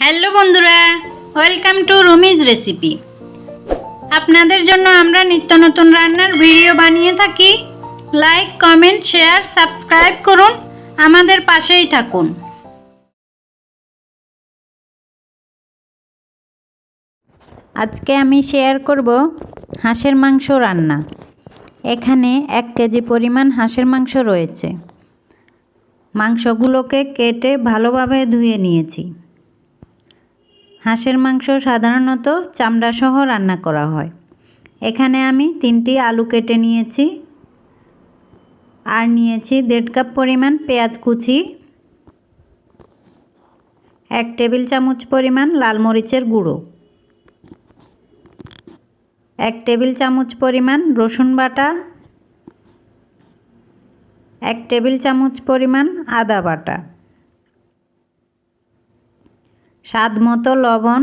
Hello বন্ধুরা welcome to Rumi's recipe আপনাদের জন্য আমরা নিত্য নতুন রান্নার ভিডিও বানিয়ে থাকি। লাইক কমেন্ট শেয়ার সাবস্ক্রাইব করুন, আমাদের পাশেই থাকুন। আজকে আমি শেয়ার করব হাঁসের মাংস রান্না। এখানে এক কেজি পরিমাণ হাঁসের মাংস রয়েছে। মাংসগুলোকে কেটে ভালোভাবে ধুয়ে নিয়েছি। হাঁসের মাংস সাধারণত চামড়া সহ রান্না করা হয়। এখানে আমি তিনটি আলু কেটে নিয়েছি আর নিয়েছি দেড় কাপ পরিমাণ পেঁয়াজ কুচি, এক টেবিল চামচ পরিমাণ লাল মরিচের গুঁড়ো, এক টেবিল চামচ পরিমাণ রসুন বাটা, এক টেবিল চামচ পরিমাণ আদা বাটা। স্বাদ মতো লবণ।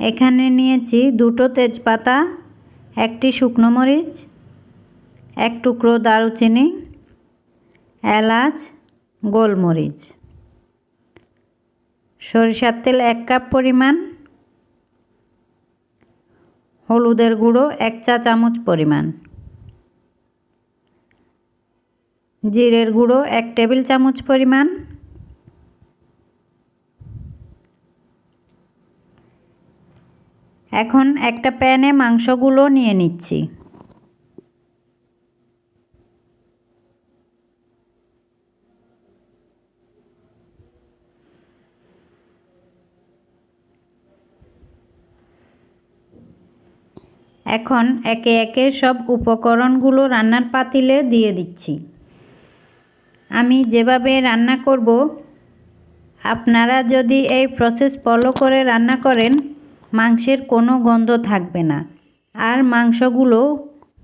এখানে নিয়েছি দুটো তেজপাতা, একটি শুকনো মরিচ, এক টুকরো দারুচিনি, এলাচ, গোলমরিচ। সরিষার তেল এক কাপ পরিমাণ। হলুদের গুঁড়ো এক চা চামচ পরিমাণ। জিরের গুঁড়ো এক টেবিল চামচ পরিমাণ। এখন একটা প্যানে মাংসগুলো নিয়ে নিচ্ছি। এখন একে একে সব উপকরণগুলো রান্নার পাতিলে দিয়ে দিচ্ছি। আমি যেভাবে রান্না করব, আপনারা যদি এই প্রসেস ফলো করে রান্না করেন মাংসের কোনো গন্ধ থাকবে না। আর মাংসগুলো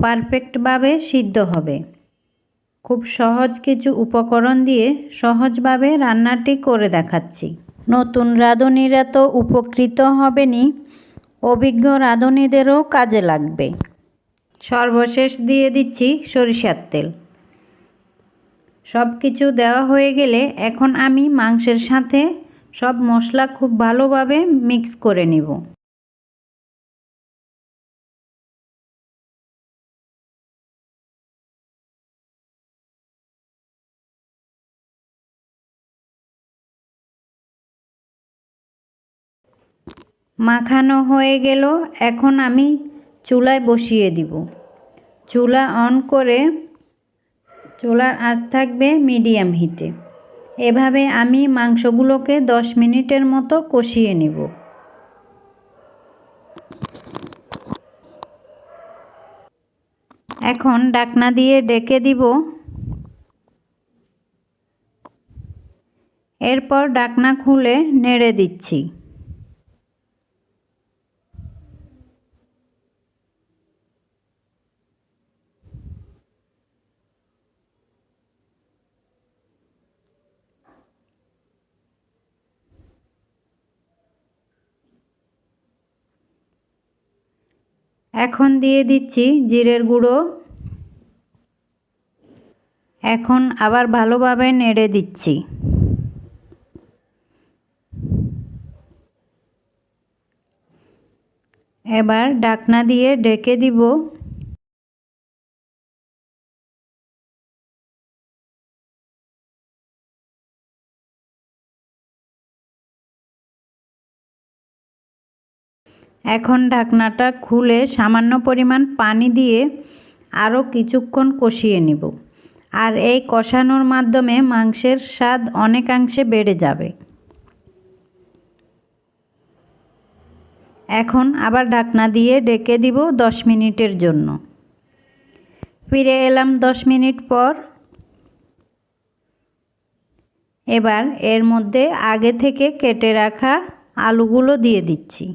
পারফেক্টভাবে সিদ্ধ হবে। খুব সহজ কিছু উপকরণ দিয়ে সহজভাবে রান্নাটি করে দেখাচ্ছি। নতুন রাঁধুনিরা তো উপকৃত হবেনি অভিজ্ঞ রাঁধুনিদেরও কাজে লাগবে। সর্বশেষ দিয়ে দিচ্ছি সরিষার তেল। সব কিছু দেওয়া হয়ে গেলে এখন আমি মাংসের সাথে সব মশলা খুব ভালোভাবে মিক্স করে নিব। মাখানো হয়ে গেল, এখন আমি চুলায় বসিয়ে দিব। চুলা অন করে, চুলার আঁচ থাকবে মিডিয়াম হিটে। এভাবে আমি মাংসগুলোকে দশ মিনিটের মতো কষিয়ে নেব। এখন ডাকনা দিয়ে ডেকে দিব। এরপর ডাকনা খুলে নেড়ে দিচ্ছি। এখন দিয়ে দিচ্ছি জিরের গুঁড়ো। এখন আবার ভালোভাবে নেড়ে দিচ্ছি। এবার ডাকনা দিয়ে ডেকে দিব। এখন ঢাকনাটা খুলে সামান্য পরিমাণ পানি দিয়ে আরও কিছুক্ষণ কষিয়ে নিব। আর এই কষানোর মাধ্যমে মাংসের স্বাদ অনেকাংশে বেড়ে যাবে। এখন আবার ঢাকনা দিয়ে ডেকে দিব দশ মিনিটের জন্য। ফিরে এলাম দশ মিনিট পর। এবার এর মধ্যে আগে থেকে কেটে রাখা আলুগুলো দিয়ে দিচ্ছি।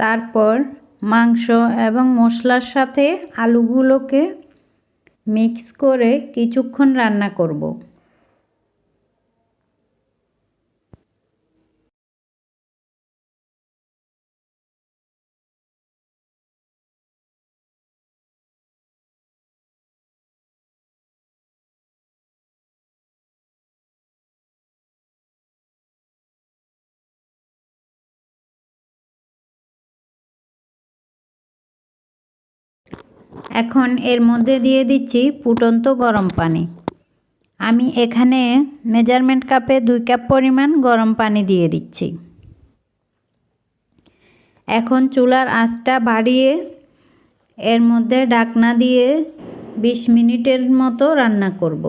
তারপর মাংস এবং মশলার সাথে আলুগুলোকে মিক্স করে কিছুক্ষণ রান্না করব। এখন এর মধ্যে দিয়ে দিচ্ছি ফুটন্ত গরম পানি। আমি এখানে মেজারমেন্ট কাপে দুই কাপ পরিমাণ গরম পানি দিয়ে দিচ্ছি। এখন চুলার আঁচটা বাড়িয়ে এর মধ্যে ডাকনা দিয়ে বিশ মিনিটের মতো রান্না করব।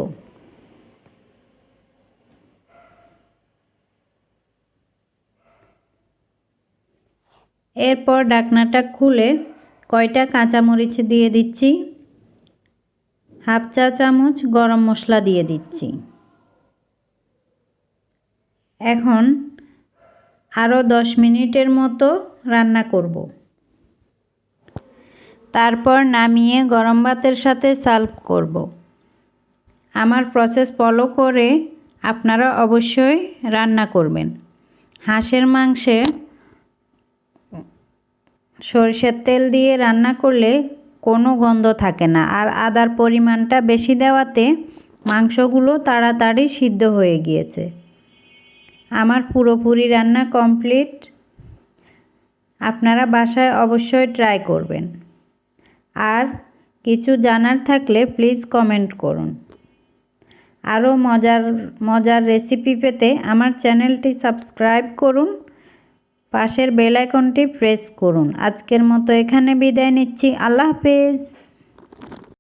এরপর ডাকনাটা খুলে কয়টা কাঁচামরিচ দিয়ে দিচ্ছি? হাফ চা চামচ গরম মশলা দিয়ে দিচ্ছি। এখন আরও দশ মিনিটের মতো রান্না করব। তারপর নামিয়ে গরম ভাতের সাথে সার্ভ করব। আমার প্রসেস ফলো করে আপনারা অবশ্যই রান্না করবেন। হাঁসের মাংসে সরিষার তেল দিয়ে রান্না করলে কোনো গন্ধ থাকে না। আর আদার পরিমাণটা বেশি দেওয়াতে মাংসগুলো তাড়াতাড়ি সিদ্ধ হয়ে গিয়েছে। আমার পুরোপুরি রান্না কমপ্লিট। আপনারা বাসায় অবশ্যই ট্রাই করবেন। আর কিছু জানার থাকলে প্লিজ কমেন্ট করুন। আরও মজার মজার রেসিপি পেতে আমার চ্যানেলটি সাবস্ক্রাইব করুন। পাশের বেল আইকনটি প্রেস করুন। আজকের মতো এখানে বিদায় নিচ্ছি। আল্লাহ হাফেজ।